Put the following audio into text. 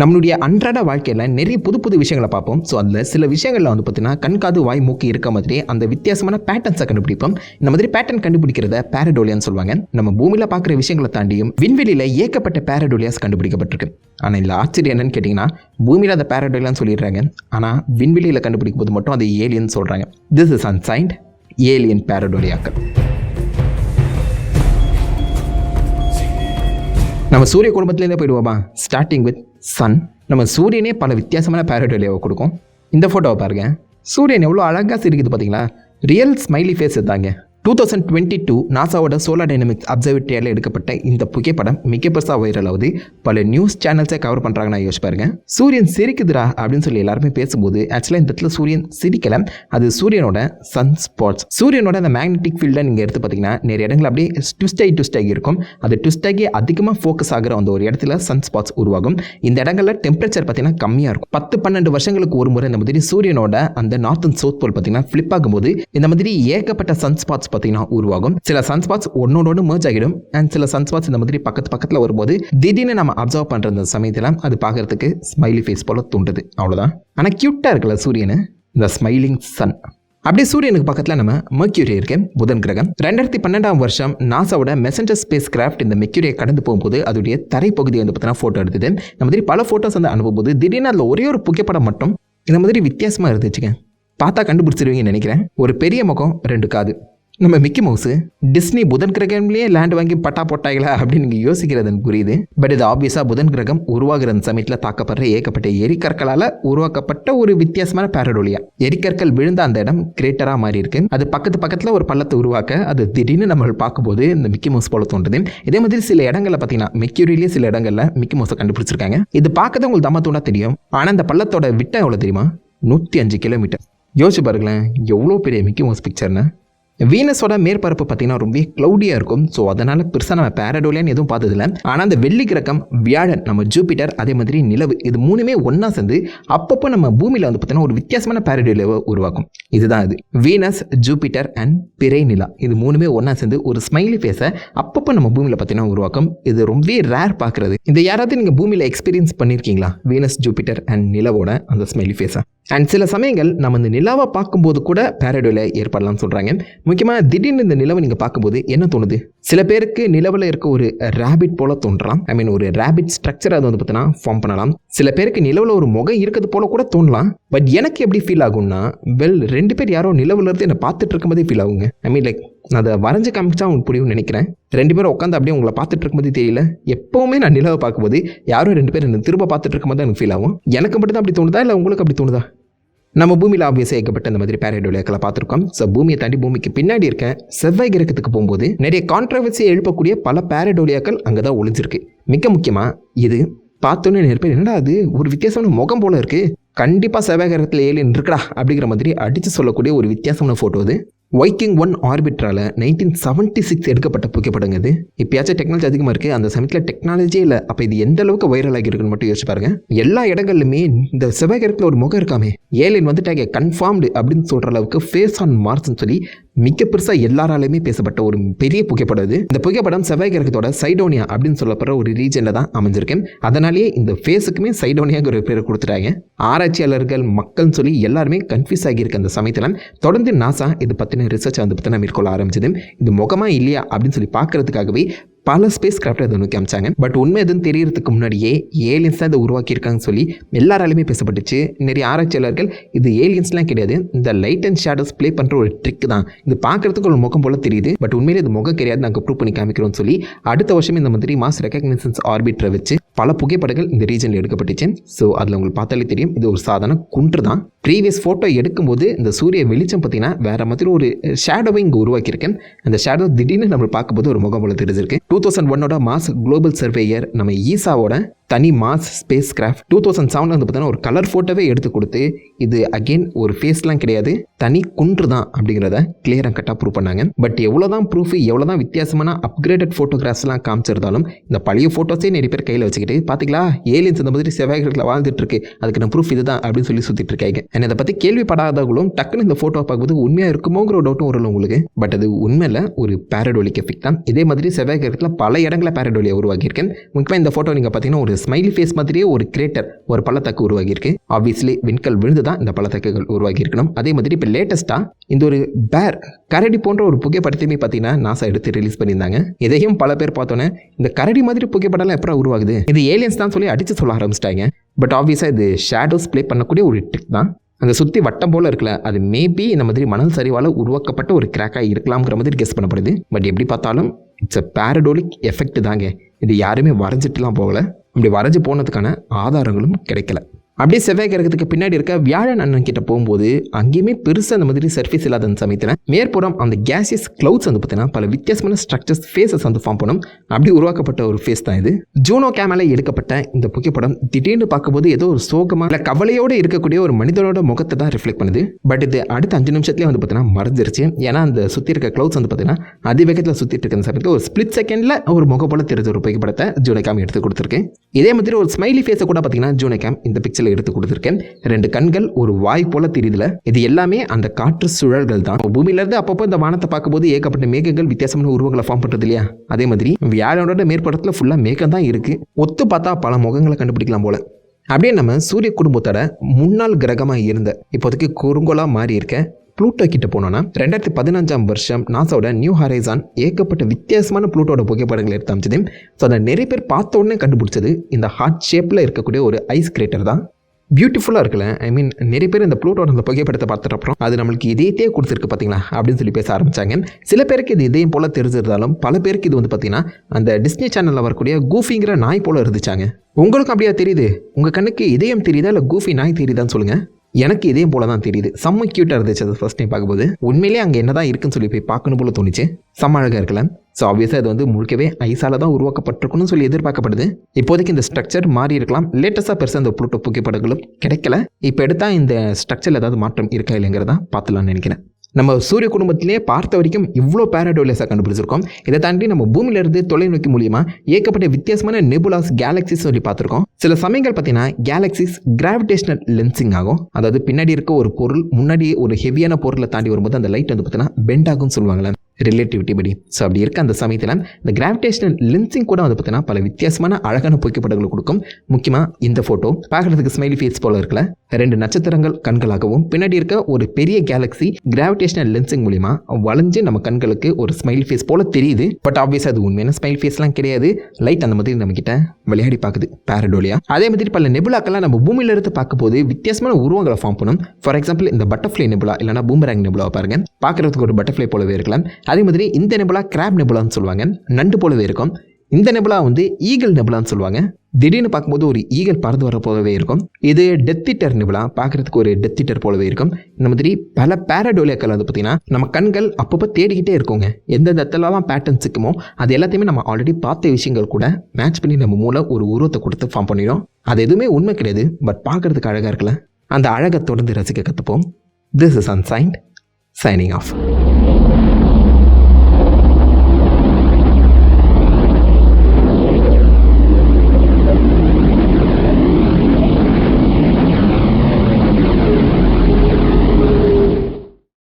நம்மளுடைய அன்றாட வாழ்க்கையில் நிறைய புது புது விஷயங்களை பார்ப்போம். ஸோ அதில் சில விஷயங்களில் வந்து பார்த்தீங்கன்னா கண்காது வாய் மூக்கு இருக்க மாதிரி அந்த வித்தியாசமான பேட்டர்ன்ஸை கண்டுபிடிப்போம். இந்த மாதிரி பேட்டர்ன் கண்டுபிடிக்கிறத பேரடோலியான்னு சொல்லுவாங்க. நம்ம பூமியில் பார்க்குற விஷயங்களை தாண்டியும் விண்வெளியில் ஏகப்பட்ட பேரடோலியாஸ் கண்டுபிடிக்கப்பட்டிருக்கு. ஆனால் இதில் ஆச்சரியம் என்னன்னு கேட்டிங்கன்னா பூமியில் அதை பேரடோலியான்னு சொல்லிடுறாங்க. ஆனால் விண்வெளியில் கண்டுபிடிக்கும் போது மட்டும் அது ஏலியன் சொல்கிறாங்க திஸ் இஸ் அன்சைன்ட் ஏலியன் பேரடோலியாக்கள் நம்ம சூரிய குடும்பத்துலேருந்தே போயிடுவோமா? ஸ்டார்டிங் வித் சன் நம்ம சூரியனே பல வித்தியாசமான பேரடோலியாவை கொடுக்கும். இந்த ஃபோட்டோவை பாருங்க. சூரியன் எவ்வளோ அழகாக சிரிக்குது பார்த்தீங்களா ரியல் ஸ்மைலி ஃபேஸ் தாங்க டூ தௌசண்ட் டுவெண்ட்டி டூ நாசாவோட சோலார் டைனமிக்ஸ் அப்சர்வேட்டரியால் எடுக்கப்பட்ட இந்த புகைப்படம் மிக பெருசாக வைரல் ஆகுது. பல நியூஸ் சேனல்ஸை கவர் பண்ணுறாங்கன்னா யோசிச்சு பாருங்க. சூரியன் சிரிக்குதுடா அப்படின்னு சொல்லி எல்லாருமே பேசும்போது ஆக்சுவலாக இந்த இடத்துல சூரியன் சிரிக்கல. அது சூரியனோட சன் ஸ்பாட்ஸ் சூரியனோட அந்த மேக்னெட்டிக் ஃபீல்டை நீங்கள் எடுத்து பார்த்தீங்கன்னா நிறைய இடங்கள் அப்படியே ட்விஸ்ட் ஆகி ட்விஸ்ட் ஆகி இருக்கும். அது ட்விஸ்ட் ஆகி அதிகமாக ஃபோக்கஸ் ஆகிற அந்த ஒரு இடத்துல சன் ஸ்பாட்ஸ் உருவாகும். இந்த இடங்களில் டெம்பரேச்சர் பார்த்தீங்கன்னா கம்மியாக இருக்கும். பத்து பன்னெண்டு வருஷங்களுக்கு ஒரு முறை இந்த மாதிரி சூரியனோட அந்த நார்த் அண்ட் சவுத் போல் பார்த்தீங்கன்னா ஃப்ளிப் ஆகும்போது இந்த மாதிரி ஏகப்பட்ட சன் ஸ்பாட்ஸ் பார்த்தீங்கன்னா உருவாகும். சில சன்ஸ்பாட்ஸ் ஒன்னோட ஒன்று merge ஆகிடும். அண்ட் சில சன்ஸ்பாட்ஸ் இந்த மாதிரி பக்கத்து பக்கத்தில் வரும்போது திடீர்னு நம்ம அப்சர்வ் பண்ணுற அந்த சமயத்தில் அது பார்க்கறதுக்கு ஸ்மைலி ஃபேஸ் போல தூண்டுது அவ்வளோதான் ஆனால் க்யூட்டாக இருக்குல்ல சூரியனு? இந்த ஸ்மைலிங் சன் அப்படியே சூரியனுக்கு பக்கத்தில் நம்ம மெர்க்யூரி இருக்கு புதன் கிரகம். ரெண்டாயிரத்தி பன்னெண்டாம் வருஷம் நாசாவோட மெசஞ்சர் ஸ்பேஸ் கிராஃப்ட் இந்த மெக்யூரியை கடந்து போகும்போது அதோடைய தரைப்பகுதி வந்து பார்த்தீங்கன்னா ஃபோட்டோ எடுத்தது. இந்த மாதிரி பல ஃபோட்டோஸ் வந்து அனுப்பும்போது திடீர்னு அதில் ஒரே ஒரு புகைப்படம் மட்டும் இந்த மாதிரி வித்தியாசமாக இருந்துச்சுங்க. பார்த்தா கண்டுபிடிச்சிருவீங்கன்னு நினைக்கிறேன். ஒரு பெரிய முகம் ரெண்டு காது. நம்ம மிக்கி மவுஸ் டிஸ்னி புதன் கிரகம்லேயே லேண்ட் வாங்கி பட்டா போட்டாங்களா அப்படின்னு நீங்கள் யோசிக்கிறதுன்னு புரியுது. பட் இது ஆப்வியஸாக புதன் கிரகம் உருவாகிற அந்த சமயத்தில் தாக்கப்படுற ஏகப்பட்ட எரிக்கற்களால் உருவாக்கப்பட்ட ஒரு வித்தியாசமான பேரடோலியா எரிக்கற்கள் விழுந்த அந்த இடம் கிரேட்டராக மாறி இருக்கு. அது பக்கத்து பக்கத்தில் ஒரு பள்ளத்தை உருவாக்க அது திடீர்னு நம்ம பார்க்கும்போது இந்த மிக்கி மவுஸ் போல தோன்றுது. இதே மாதிரி சில இடங்களில் பார்த்தீங்கன்னா மெக்யூரியிலேயே சில இடங்களில் மிக்கி மவுஸை கண்டுபிடிச்சிருக்காங்க. இது பார்க்கறது உங்களுக்கு தம்மத்தோட தெரியும். ஆனால் அந்த பள்ளத்தோட விட்டம் எவ்வளோ தெரியுமா? நூற்றி அஞ்சு கிலோமீட்டர் யோசிச்சு பாருங்களேன் எவ்வளோ பெரிய மிக்கி மவுஸ் பிக்சர்னு வீனஸோட மேற்பரப்பு பார்த்தீங்கன்னா ரொம்ப க்ளௌடியாக இருக்கும். ஸோ அதனால் பெருசாக நம்ம பேரடோலியான்னு எதுவும் பார்த்ததில்ல. ஆனால் அந்த வெள்ளி கிரகம் வியாழன் நம்ம ஜூபிட்டர் அதே மாதிரி நிலவு இது மூணுமே ஒன்றா சேர்ந்து அப்பப்போ நம்ம பூமியில் வந்து பார்த்தீங்கன்னா ஒரு வித்தியாசமான பேரடோலியாவை உருவாக்கும். இதுதான் இது. வீனஸ் ஜூபிட்டர் அண்ட் பிறை நிலா. இது மூணுமே ஒன்றா சேர்ந்து ஒரு ஸ்மைலி ஃபேஸை அப்பப்போ நம்ம பூமியில் பார்த்தீங்கன்னா உருவாக்கும். இது ரொம்ப ரேர் பார்க்குறது. இந்த யாராவது நீங்கள் பூமியில் எக்ஸ்பீரியன்ஸ் பண்ணியிருக்கீங்களா வீனஸ் ஜூபிட்டர் அண்ட் நிலவோட அந்த ஸ்மைலி ஃபேஸை அண்ட் சில சமயங்கள் நம்ம இந்த நிலாவை பார்க்கும்போது கூட பேரடோல ஏற்படலாம்னு சொல்கிறாங்க முக்கியமாக திடீர்னு இந்த நிலவை நீங்கள் பார்க்கும்போது என்ன தோணுது? சில பேருக்கு நிலவில் இருக்க ஒரு ரேபிட் போல தோன்றலாம். ஐ மீன் ஒரு ரேபிட் ஸ்ட்ரக்சர் அது வந்து பார்த்தீங்கன்னா ஃபார்ம் பண்ணலாம். சில பேருக்கு நிலவில் ஒரு முகம் இருக்கிறது போல கூட தோணலாம். பட் எனக்கு எப்படி ஃபீல் ஆகும்னா வெல் ரெண்டு பேர் யாரோ நிலவில் இருந்து என்னை பார்த்துட்டு இருக்கும்போதே ஃபீல் ஆகுங்க. ஐ மீன் லைக் நான் அதை வரைஞ்சு காமிச்சா உங்களுக்கு புரியும்னு நினைக்கிறேன். ரெண்டு பேரும் உட்காந்து அப்படியே உங்களை பார்த்துட்டு இருக்கும்போது தெரியல. எப்போவுமே நான் நிலவை பார்க்கும்போது யாரோ ரெண்டு பேர் என்ன திரும்ப பார்த்துட்டு இருக்கும்போது எனக்கு ஃபீல் ஆகும். எனக்கு மட்டும் தான் அப்படி தோணுதா? இல்லை உங்களுக்கு அப்படி தோணுதா? நம்ம பூமியில் ஆப்வியஸாக ஏகப்பட்ட இந்த மாதிரி பேரடோலியாக்களை பார்த்துருக்கோம். ஸோ பூமியை தாண்டி பூமிக்கு பின்னாடி இருக்க செவ்வாய் கிரகத்துக்கு போகும்போது நிறைய கான்ட்ரவர்சியை எழுப்பக்கூடிய பல பேரடோலியாக்கள் அங்கே தான் ஒளிஞ்சிருக்கு. மிக முக்கியமாக இது பார்த்தோன்னே நிறைய பேர் என்னடா அது ஒரு வித்தியாசமான முகம் போல இருக்குது கண்டிப்பாக செவ்வாய் கிரகத்தில் ஏலியன் இருக்கடா அப்படிங்கிற மாதிரி அடித்து சொல்லக்கூடிய ஒரு வித்தியாசமான ஃபோட்டோ இது வைக்கிங் ஒன் ஆர்பிட்ரால நைன்டீன் செவன்ட்டி சிக்ஸ் எடுக்கப்பட்ட புகைப்படங்க இது. இப்பயாச்சும் டெக்னாலஜி அதிகமாக இருக்குது அந்த சமயத்தில் டெக்னாலஜியே இல்லை. அப்போ இது எந்த அளவுக்கு வைரல் ஆகிருக்குன்னு மட்டும் யோசிச்சு பாருங்க. எல்லா இடங்கள்லுமே இந்த செவ்வாய் கிரகத்தில் ஒரு முகம் இருக்காமே. ஏலியன் வந்துட்டாங்க. கன்ஃபார்ம்டு அப்படின்னு சொல்கிற அளவுக்கு ஃபேஸ் ஆன் மார்க்ஸ்னு சொல்லி மிக பெருசாக எல்லாராலையுமே பேசப்பட்ட ஒரு பெரிய புகைப்படம் இது இந்த புகைப்படம் செவ்வாய் கிரகத்தோட சைடோனியா அப்படின்னு சொல்லப்படுற ஒரு ரீஜனில் தான் அமைஞ்சிருக்கேன் அதனாலேயே இந்த ஃபேஸுக்குமே சைடோனியாங்கிற ஒரு கொடுத்துட்டாங்க. ஆராய்ச்சியாளர்கள் மக்கள்னு சொல்லி எல்லாருமே கன்ஃபியூஸ் ஆகியிருக்க அந்த சமயத்தில். தொடர்ந்து நாசா இது பற்றின ரிசர்ச் வந்து பற்றின மேற்கொள்ள ஆரம்பிச்சது. இது முகமாக இல்லையா அப்படின்னு சொல்லி பார்க்கறதுக்காகவே பல ஸ்பேஸ் கிராஃப்ட் அதை நோக்கி அமைச்சாங்க. பட் உண்மை எதுவும் தெரியறதுக்கு முன்னாடியே ஏலியன்ஸ் தான் இதை உருவாக்கியிருக்காங்கன்னு சொல்லி எல்லாராலையுமே பேசப்பட்டுச்சு. நிறைய ஆராய்ச்சியாளர்கள் இது ஏலியன்ஸ்லாம் கிடையாது. இந்த லைட் அண்ட் ஷேடோஸ் ப்ளே பண்ணுற ஒரு ட்ரிக் தான். இது பார்க்கறதுக்கு ஒரு முகம் போல தெரியுது. பட் உண்மையிலே இது முகம் கிடையாது நாங்கள் ப்ரூவ் பண்ணி காமிக்கிறோம்னு சொல்லி அடுத்த வருஷம் இந்த மாதிரி மாஸ் ரெக்கக்னிசன்ஸ் ஆர்பிட்டரை வச்சு பல புகைப்படங்கள் இந்த ரீஜனில் எடுக்கப்பட்டுச்சு. ஸோ அதில் உங்களுக்கு பார்த்தாலே தெரியும். இது ஒரு சாதாரண குன்று தான் ப்ரீவியஸ் ஃபோட்டோ எடுக்கும்போது இந்த சூரிய வெளிச்சம் பார்த்தீங்கன்னா வேற மாதிரி ஒரு ஷேடோவை இங்கே உருவாக்கியிருக்கேன். அந்த ஷேடோ திடீர்னு நம்ம பார்க்கும்போது ஒரு முகம் போல தெரிஞ்சிருக்கு. டூ தௌசண்ட் ஒன்னோட மாஸ் குளோபல் சர்வேயர் நம்ம ஈசாவோட தனி Mars spacecraft two thousand செவனில் வந்து பார்த்தீங்கன்னா ஒரு கலர் ஃபோட்டோவே எடுத்து கொடுத்து இது அகெயின் ஒரு ஃபேஸ்லாம் கிடையாது தனி குன்று தான் அப்படிங்கிறத கிளியராக கட்டாக ப்ரூவ் பண்ணாங்க பட் எவ்வளோ தான் ப்ரூஃப் எவ்வளோ தான் வித்தியாசமான அப்கிரேடட் ஃபோட்டோகிராஃப்ஸ்லாம் காமிச்சிருந்தாலும் இந்த பழைய ஃபோட்டோஸே நிறைய பேர் கையில் வச்சுக்கிட்டு பார்த்தீங்களா ஏலியன்ஸ் இந்த மாதிரி செவ்வாய்களில் வாழ்ந்துட்டு இருக்கு அதுக்கு நான் ப்ரூஃப் இதுதான் அப்படின்னு சொல்லி சுற்றிட்டு இருக்காங்க. என்ன இதை பற்றி கேள்விப்படாதவங்களும் டக்குன்னு இந்த ஃபோட்டோ பார்க்கும்போது உண்மையாக இருக்குமோங்கிற ஒரு டவுட்டும் வரல உங்களுக்கு. பட் அது உண்மையில் ஒரு பேரடோலிக் எஃபெக்ட் தான். இதே மாதிரி செவ்வாய் கிரகத்தில் பல இடங்களில் பேரடோலியை உருவாக்கியிருக்கேன் முக்கியமாக இந்த ஃபோட்டோ நீங்கள் பார்த்தீங்கன்னா ஒரு ஸ்மைலி ஃபேஸ் மாதிரியே ஒரு கிரேட்டர் ஒரு பள்ளத்தாக்கு உருவாகியிருக்கு. ஆப்வியஸ்லி விண்கல் விழுந்து தான் இந்த பள்ளத்தாக்குகள் உருவாகி இருக்கணும் அதே மாதிரி இப்போ லேட்டஸ்ட்டாக இந்த ஒரு பேர் கரடி போன்ற ஒரு புகைப்படத்தையுமே பார்த்தீங்கன்னா நாசா எடுத்து ரிலீஸ் பண்ணியிருந்தாங்க. இதையும் பல பேர் பார்த்தோன்னே இந்த கரடி மாதிரி புகைப்படம்லாம் எப்போ உருவாகுது? இது ஏலியன்ஸ் தான் சொல்லி அடித்து சொல்ல ஆரம்பிச்சிட்டாங்க. பட் ஆப்வியஸாக இது ஷேடோஸ் ப்ளே பண்ணக்கூடிய ஒரு ட்ரிக் தான். அந்த சுற்றி வட்டம் போல் இருக்கல அது மேபி இந்த மாதிரி மணல் சரிவால் உருவாக்கப்பட்ட ஒரு கிராக்காக இருக்கலாம்ங்கிற மாதிரி கெஸ் பண்ணப்படுது. பட் எப்படி பார்த்தாலும் இட்ஸ் அ பேரடோலிக் எஃபெக்ட் தாங்க. இது யாருமே வரைஞ்சிட்டுலாம் போகலை. அப்படி வரைஞ்சு போனதுக்கான ஆதாரங்களும் கிடைக்கல. அப்படியே செவ்வாய் கிரகத்துக்கு பின்னாடி இருக்க வியாழன் அண்ணன் கிட்ட போகும்போது அங்கேயுமே பெருசாக அந்த மாதிரி சர்ஃபேஸ் இல்லாத அந்த சமயத்தில் மேற்புறம் அந்த கேசியஸ் க்ளவுட்ஸ் வந்து பார்த்தீங்கன்னா பல வித்தியாசமான ஸ்ட்ரக்சர்ஸ் ஃபேஸஸ் வந்து ஃபார்ம் பண்ணும். அப்படி உருவாக்கப்பட்ட ஒரு ஃபேஸ் தான் இது. ஜூனோ கேமரா எடுக்கப்பட்ட இந்த புகைப்படம் திடீர்னு பார்க்கும்போது ஏதோ ஒரு சோகமாக இல்லை கவலையோடு இருக்கக்கூடிய ஒரு மனிதனோட முகத்தை தான் ரிஃப்ளெக்ட் பண்ணுது. பட் இது அடுத்த அஞ்சு நிமிஷத்துலேயே வந்து பார்த்தீங்கன்னா மறந்துருச்சு ஏன்னா அந்த சுற்றி இருக்க கிளவுட்ஸ் வந்து பார்த்தீங்கன்னா அதிவேகத்தில் சுற்றிட்டு இருக்க சமயத்தில் ஒரு ஸ்பிளிட் செகண்டில் ஒரு முக போல தெரிஞ்ச ஒரு புகைப்படத்தை ஜூனோ கேம் எடுத்து கொடுத்துருக்கு. இதே மாதிரி ஒரு ஸ்மைலி ஃபேஸை கூட பார்த்தீங்கன்னா ஜூனோ கேம் இந்த பிக்சரில் எடுத்து கொடுத்துருக்கேன். ரெண்டு கண்கள் ஒரு வாய் போல தெரியுதுல. இது எல்லாமே அந்த காற்று சுழல்கள் தான். பூமியிலேருந்து அப்பப்போ இந்த வானத்தை பார்க்கும்போது ஏகப்பட்ட மேகங்கள் வித்தியாசமான உருவங்களை ஃபார்ம் பண்ணுறது இல்லையா? அதே மாதிரி வியாழனோட மேற்படத்தில் ஃபுல்லாக மேகம் தான் இருக்குது ஒத்து பார்த்தா பல முகங்களை கண்டுபிடிக்கலாம் போல. அப்படியே நம்ம சூரிய குடும்பத்தோட முன்னாள் கிரகமாக இருந்த இப்போதைக்கு குறுங்கோலாக மாறி இருக்க ப்ளூட்டோ கிட்ட போனோம்னா ரெண்டாயிரத்தி பதினஞ்சாம் வருஷம் நாசாவோட நியூ ஹரைசான் ஏகப்பட்ட வித்தியாசமான ப்ளூட்டோட புகைப்படங்கள் எடுத்து அமைச்சது. ஸோ அதை நிறைய பேர் பார்த்த உடனே கண்டுபிடிச்சது இந்த ஹார்ட் ஷேப்பில் இருக்கக்கூடிய ஒரு ஐஸ் கிரேட்டர் தான். பியூட்டிஃபுல்லாக இருக்குல்ல. ஐ மீன் நிறைய பேர் இந்த ப்ளூட்டோட அந்த புகைப்படத்தை பார்த்துட்டு அப்புறம் அது நம்மளுக்கு இதயத்தையே கொடுத்துருக்கு பார்த்தீங்களா அப்படின்னு சொல்லி பேச ஆரம்பித்தாங்க சில பேருக்கு இது இதயம் போல் தெரிஞ்சிருந்தாலும் பல பேருக்கு இது வந்து பார்த்தீங்கன்னா அந்த டிஸ்னி சேனலில் வரக்கூடிய கூஃபிங்கிற நாய் போல் இருந்துச்சாங்க. உங்களுக்கு அப்படியா தெரியுது? உங்கள் கண்ணுக்கு இதயம் தெரியுதா? இல்லை கூஃபி நாய் தெரியுதான்னு சொல்லுங்கள் எனக்கு இதே போல தான் தெரியுது. செம்ம க்யூட்டாக இருந்துச்சு அது ஃபர்ஸ்ட் டைம் பார்க்கும்போது. உண்மையிலேயே அங்கே என்ன தான் இருக்குன்னு சொல்லி போய் பார்க்கணும் போல தோணுச்சு. செம்ம அழகாக இருக்கல ஸோ ஆப்வியஸாக இது வந்து முழுக்கவே ஐஸால் தான் உருவாக்கப்பட்டிருக்குன்னு சொல்லி எதிர்பார்க்கப்படுது. இப்போதைக்கு இந்த ஸ்ட்ரக்சர் மாறி இருக்கலாம். லேட்டஸ்ட்டாக பெருசாக இந்த புளூட்டோ புகைப்படங்களும் கிடைக்கல. இப்போ எடுத்தால் இந்த ஸ்ட்ரக்சரில் ஏதாவது மாற்றம் இருக்கா இல்லைங்கிறதா பார்த்துலாம்னு நினைக்கிறேன். நம்ம சூரிய குடும்பத்திலே பார்த்த வரைக்கும் இவ்வளோ பேரடோலியஸாக கண்டுபிடிச்சிருக்கோம். இதை தாண்டி நம்ம பூமியிலிருந்து தொலைநோக்கி மூலியமாக ஏகப்பட்ட வித்தியாசமான நெபுலாஸ் கேலக்சிஸ் சொல்லி பார்த்துருக்கோம். சில சமயங்கள் பார்த்தீங்கன்னா கேலக்சிஸ் கிராவிடேஷனல் லென்சிங் ஆகும். அதாவது பின்னாடி இருக்க ஒரு பொருள் முன்னாடி ஒரு ஹெவியான பொருளை தாண்டி வரும்போது அந்த லைட் வந்து பார்த்தீங்கன்னா பெண்ட் ஆகும்னு சொல்லுவாங்களே ரிலேட்டிவிட்டி படி. ஸோ அப்படி இருக்க அந்த சமயத்தில் இந்த கிராவிடேஷனல் லென்சிங் கூட வந்து பார்த்தீங்கன்னா பல வித்தியாசமான அழகான புகைப்படங்களை கொடுக்கும். முக்கியமாக இந்த ஃபோட்டோ பார்க்குறதுக்கு ஸ்மைலி ஃபேஸ் போல இருக்கல ரெண்டு நட்சத்திரங்கள் கண்களாகவும் பின்னாடி இருக்க ஒரு பெரிய கேலக்ஸி கிராவிடேஷனல் லென்சிங் மூலிமா வளைஞ்சு நம்ம கண்களுக்கு ஒரு ஸ்மைல் ஃபேஸ் போல தெரியுது. பட் ஆப்வியஸ் அது உண்மையான ஸ்மைல் ஃபேஸ்லாம் கிடையாது. லைட் அந்த மாதிரி நம்ம கிட்ட விளையாடி பார்க்குது. பேரடோலியா அதே மாதிரி பல நெபுலாக்கெல்லாம் நம்ம பூமியில இருந்து பார்க்கும்போது வித்தியாசமான உருவங்களை ஃபார்ம் பண்ணும். ஃபார் எக்ஸாம்பிள் இந்த பட்டர்ஃப்ளை நெபுலா இல்லைனா பூமராங் நெபுலா பாருங்க. பார்க்குறதுக்கு ஒரு பட்டர்ஃப்ளை போலவே இருக்கலாம். அதே மாதிரி இந்த நெபுலா கிராப் நெபுலான்னு சொல்லுவாங்க. நண்டு போலவே இருக்கும். இந்த நெபுலா வந்து ஈகிள் நெபுலான்னு சொல்லுவாங்க. திடீர்னு பார்க்கும்போது ஒரு ஈகல் பறந்து வர போலவே இருக்கும். இது டெத்திட்டர் நிபுலா. பார்க்குறதுக்கு ஒரு டெத்திட்டர் போலவே இருக்கும். இந்த மாதிரி பல பேரடோலியாக்கள் வந்து பார்த்தீங்கன்னா நம்ம கண்கள் அப்பப்போ தேடிக்கிட்டே இருக்குங்க. எந்தெந்த இடத்துலலாம் பேட்டர்ன் சிக்குமோ அது எல்லாத்தையுமே நம்ம ஆல்ரெடி பார்த்த விஷயங்கள் கூட மேட்ச் பண்ணி நம்ம மூலம் ஒரு உருவத்தை கொடுத்து ஃபார்ம் பண்ணிடும். அது எதுவுமே உண்மை கிடையாது பட் பார்க்குறதுக்கு அழகாக இருக்கல அந்த அழகை தொடர்ந்து ரசிக்க கற்றுப்போம் this is ancient signing off